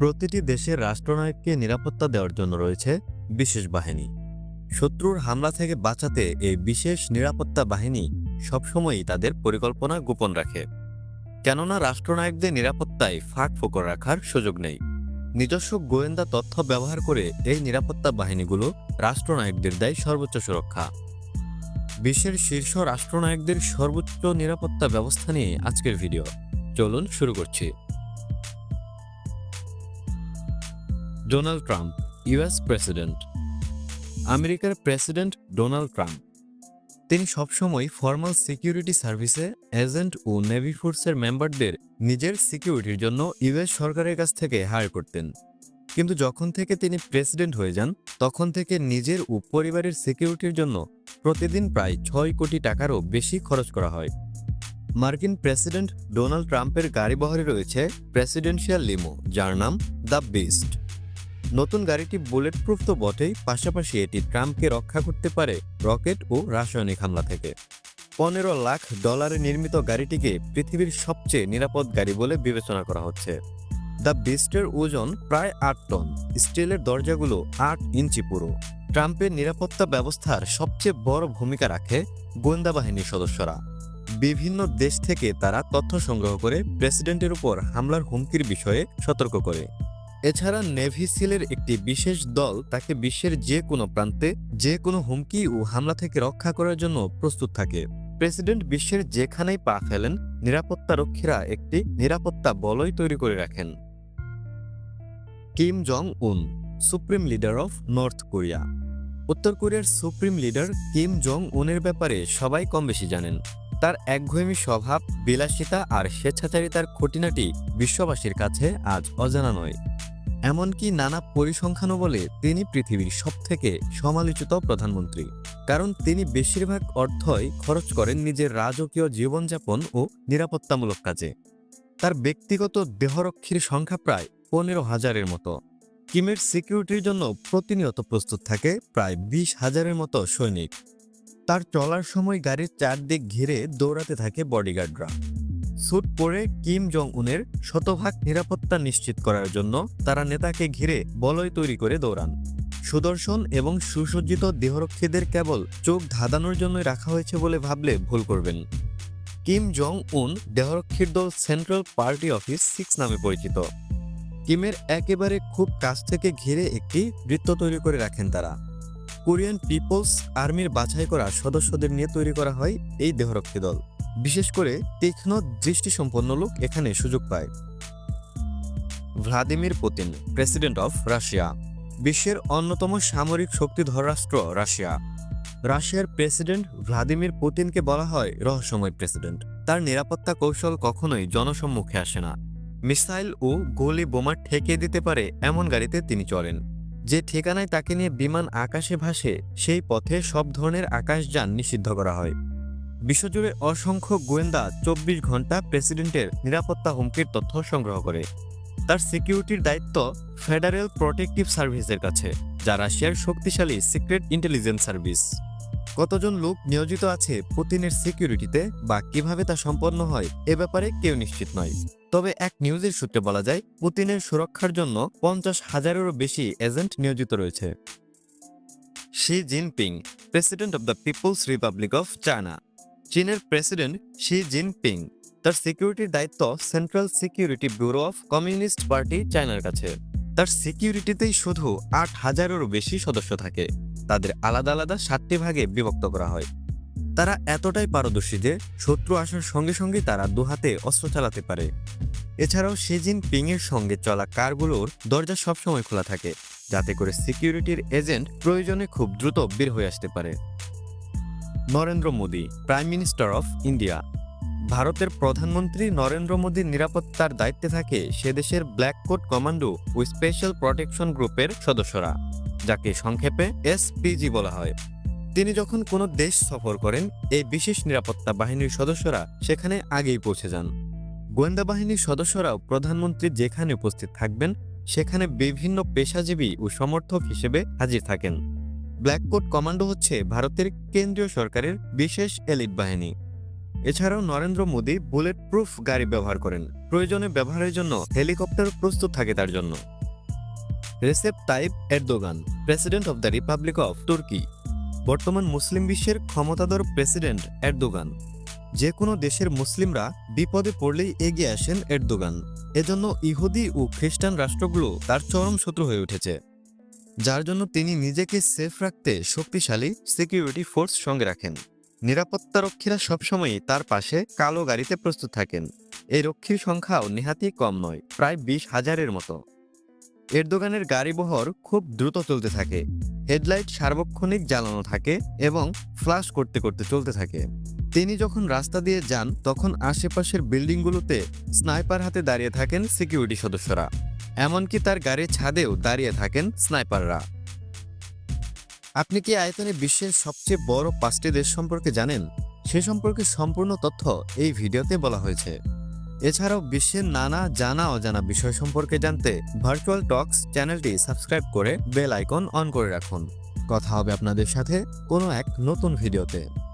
প্রতিটি দেশের রাষ্ট্রনায়ককে নিরাপত্তা দেওয়ার জন্য রয়েছে বিশেষ বাহিনী। শত্রুর হামলা থেকে বাঁচাতে এই বিশেষ নিরাপত্তা বাহিনী সবসময়ই তাদের পরিকল্পনা গোপন রাখে। কেননা রাষ্ট্রনায়কদের নিরাপত্তায় ফাঁক ফোকর রাখার সুযোগ নেই। নিজস্ব গোয়েন্দা তথ্য ব্যবহার করে এই নিরাপত্তা বাহিনীগুলো রাষ্ট্রনায়কদের দেয় সর্বোচ্চ সুরক্ষা। বিশ্বের শীর্ষ রাষ্ট্রনায়কদের সর্বোচ্চ নিরাপত্তা ব্যবস্থা নিয়ে আজকের ভিডিও। চলুন শুরু করছি। ডোনাল্ড ট্রাম্প ইউএস প্রেসিডেন্ট আমেরিকার প্রেসিডেন্ট ডোনাল্ড ট্রাম্প তিনি সবসময় ফর্মাল সিকিউরিটি সার্ভিসে এজেন্ট ও নেভি ফোর্সের মেম্বারদের নিজের সিকিউরিটির জন্য ইউএস সরকারের কাছ থেকে হায়ার করতেন। কিন্তু যখন থেকে তিনি প্রেসিডেন্ট হয়ে যান, তখন থেকে নিজের ও পরিবারের সিকিউরিটির জন্য প্রতিদিন প্রায় ছয় কোটি টাকারও বেশি খরচ করা হয়। মার্কিন প্রেসিডেন্ট ডোনাল্ড ট্রাম্পের গাড়িবহরে রয়েছে প্রেসিডেন্সিয়াল লিমো যার নাম দ্য বিস্ট নতুন গাড়িটি বুলেট প্রুফ তো বটেই, পাশাপাশি এটি ট্রাম্পকে রক্ষা করতে পারে রকেট ও রাসায়নিক হামলা থেকে। পনেরো লাখ ডলারে নির্মিত গাড়িটিকে পৃথিবীর সবচেয়ে নিরাপদ গাড়ি বলে বিবেচনা করা হচ্ছে। দ্য বিস্টের ওজন প্রায় আট টন, স্টিলের দরজাগুলো আট ইঞ্চি পুরো। ট্রাম্পের নিরাপত্তা ব্যবস্থার সবচেয়ে বড় ভূমিকা রাখে গোয়েন্দা বাহিনীর সদস্যরা। বিভিন্ন দেশ থেকে তারা তথ্য সংগ্রহ করে প্রেসিডেন্টের উপর হামলার হুমকির বিষয়ে সতর্ক করে। এছাড়া নেভি সিলের একটি বিশেষ দল তাকে বিশ্বের যে কোনো প্রান্তে, যে কোনো হুমকি ও হামলা থেকে রক্ষা করার জন্য প্রস্তুত থাকে। প্রেসিডেন্ট বিশ্বের যেখানেই পা ফেলেন, নিরাপত্তা রক্ষীরা একটি নিরাপত্তা বলয় তৈরি করে রাখেন। Kim Jong Un supreme leader of North Korea. উত্তর কোরিয়ার সুপ্রিম লিডার কিম জং উনের ব্যাপারে সবাই কম বেশি জানেন। তার একঘেয়েমি স্বভাব, বিলাসিতা আর স্বেচ্ছাচারিতার খুঁটিনাটি বিশ্ববাসীর কাছে আজ অজানা নয়। এমনকি নানা পরিসংখ্যানও বলে তিনি পৃথিবীর সবথেকে সমালোচিত প্রধানমন্ত্রী। কারণ তিনি বেশিরভাগ অর্থই খরচ করেন নিজের রাজকীয় জীবনযাপন ও নিরাপত্তামূলক কাজে। তার ব্যক্তিগত দেহরক্ষীর সংখ্যা প্রায় পনেরো হাজারের মতো। কিমের সিকিউরিটির জন্য প্রতিনিয়ত প্রস্তুত থাকে প্রায় বিশ হাজারের মতো সৈনিক। তার চলার সময় গাড়ির চারদিক ঘিরে দৌড়াতে থাকে বডিগার্ডরা। স্যুট পরে কিম জং উনের শতভাগ নিরাপত্তা নিশ্চিত করার জন্য তারা নেতাকে ঘিরে বলয় তৈরি করে দৌড়ান। সুদর্শন এবং সুসজ্জিত দেহরক্ষীদের কেবল চোখ ধাঁধানোর জন্য রাখা হয়েছে বলে ভাবলে ভুল করবেন। কিম জং উন দেহরক্ষীর দল সেন্ট্রাল পার্টি অফিস সিক্স নামে পরিচিত। কিমের একেবারে খুব কাছ থেকে ঘিরে একটি বৃত্ত তৈরি করে রাখেন তারা। কোরিয়ান পিপলস আর্মির বাছাই করা সদস্যদের নিয়ে তৈরি করা হয় এই দেহরক্ষী দল। বিশেষ করে তীক্ষ্ণ দৃষ্টিসম্পন্ন লোক এখানে সুযোগ পায়। Vladimir Putin, president of Russia, বিশ্বের অন্যতম সামরিক শক্তিধর রাষ্ট্র রাশিয়া। রাশিয়ার প্রেসিডেন্ট ভ্লাদিমির পুতিনকে বলা হয় রহস্যময় প্রেসিডেন্ট। তার নিরাপত্তা কৌশল কখনোই জনসম্মুখে আসে না। মিসাইল ও গুলি বোমা ঠেকিয়ে দিতে পারে এমন গাড়িতে তিনি চলেন। যে ঠিকানায় তাকে নিয়ে বিমান আকাশে ভাসে, সেই পথে সব ধরনের আকাশযান নিষিদ্ধ করা হয়। বিশ্বজুড়ে অসংখ্য গোয়েন্দা চব্বিশ ঘণ্টা প্রেসিডেন্টের নিরাপত্তা হুমকির তথ্য সংগ্রহ করে। তার সিকিউরিটির দায়িত্ব ফেডারেল প্রোটেকটিভ সার্ভিসের কাছে, যা রাশিয়ার শক্তিশালী সিক্রেট ইন্টেলিজেন্স সার্ভিস। কতজন লোক নিয়োজিত আছে পুতিনের সিকিউরিটিতে বা কীভাবে তা সম্পন্ন হয়, এ ব্যাপারে কেউ নিশ্চিত নয়। তবে এক নিউজের সূত্রে বলা যায়, পুতিনের সুরক্ষার জন্য পঞ্চাশ হাজারেরও বেশি এজেন্ট নিয়োজিত রয়েছে। Xi Jinping, president of the people's republic of China. চীনের প্রেসিডেন্ট শি জিনপিং তার সিকিউরিটির দায়িত্ব central security bureau of communist party চায়নার কাছে। তার সিকিউরিটিতেই শুধু আট হাজারেরও বেশি সদস্য থাকে। তাদের আলাদা আলাদা সাতটি ভাগে বিভক্ত করা হয়। তারা এতটাই পারদর্শী যে শত্রু আসার সঙ্গে সঙ্গে তারা দুহাতে অস্ত্র চালাতে পারে। এছাড়াও শি পিং এর সঙ্গে চলা কারগুলোর দরজা সবসময় খোলা থাকে, যাতে করে সিকিউরিটির এজেন্ট প্রয়োজনে খুব দ্রুত বের হয়ে আসতে পারে। Narendra Modi prime minister of India ভারতের প্রধানমন্ত্রী নরেন্দ্র মোদীর নিরাপত্তার দায়িত্বে থাকে সে দেশের ব্ল্যাক কোট কমান্ডো ও স্পেশাল প্রোটেকশন গ্রুপের সদস্যরা, যাকে সংক্ষেপে এসপিজি বলা হয়। তিনি যখন কোনো দেশ সফর করেন, এই বিশেষ নিরাপত্তা বাহিনীর সদস্যরা সেখানে আগেই পৌঁছে যান। গোয়েন্দা বাহিনীর সদস্যরাও প্রধানমন্ত্রী যেখানে উপস্থিত থাকবেন, সেখানে বিভিন্ন পেশাজীবী ও সমর্থক হিসেবে হাজির থাকেন। ব্ল্যাক কোট কমান্ডো হচ্ছে ভারতের কেন্দ্রীয় সরকারের বিশেষ এলিট বাহিনী। এছাড়াও নরেন্দ্র মোদী বুলেট প্রুফ গাড়ি ব্যবহার করেন। প্রয়োজনে ব্যবহারের জন্য হেলিকপ্টার প্রস্তুত থাকে তার জন্য। Recep Tayyip Erdogan, president of the republic of Turkey. বর্তমান মুসলিম বিশ্বের ক্ষমতাধর প্রেসিডেন্ট এরদোগান। যে কোনো দেশের মুসলিমরা বিপদে পড়লেই এগিয়ে আসেন এরদোগান। এজন্য ইহুদি ও খ্রিস্টান রাষ্ট্রগুলো তার চরম শত্রু হয়ে উঠেছে। যার জন্য তিনি নিজেকে সেফ রাখতে শক্তিশালী সিকিউরিটি ফোর্স সঙ্গে রাখেন। নিরাপত্তারক্ষীরা সবসময়ই তার পাশে কালো গাড়িতে প্রস্তুত থাকেন। এই রক্ষীর সংখ্যাও নেহাতি কম নয়, প্রায় বিশ হাজারের মতো। এরদোগানের গাড়ি বহর খুব দ্রুত চলতে থাকে। হেডলাইট সার্বক্ষণিক জ্বালানো থাকে এবং ফ্লাশ করতে করতে চলতে থাকে। তিনি যখন রাস্তা দিয়ে যান, তখন আশেপাশের বিল্ডিংগুলোতে স্নাইপার হাতে দাঁড়িয়ে থাকেন সিকিউরিটি সদস্যরা। এমনকি তার গাড়ির ছাদেও দাঁড়িয়ে থাকেন স্নাইপাররা। আপনি কি আয়তনে বিশ্বের সবচেয়ে বড় পাঁচটি দেশ সম্পর্কে জানেন? সে সম্পর্কে সম্পূর্ণ তথ্য এই ভিডিওতে বলা হয়েছে। এছাড়াও বিশ্বের নানা জানা অজানা বিষয় সম্পর্কে জানতে ভার্চুয়াল টক্স চ্যানেলটি সাবস্ক্রাইব করে বেল আইকন অন করে রাখুন। কথা হবে আপনাদের সাথে কোনো এক নতুন ভিডিওতে।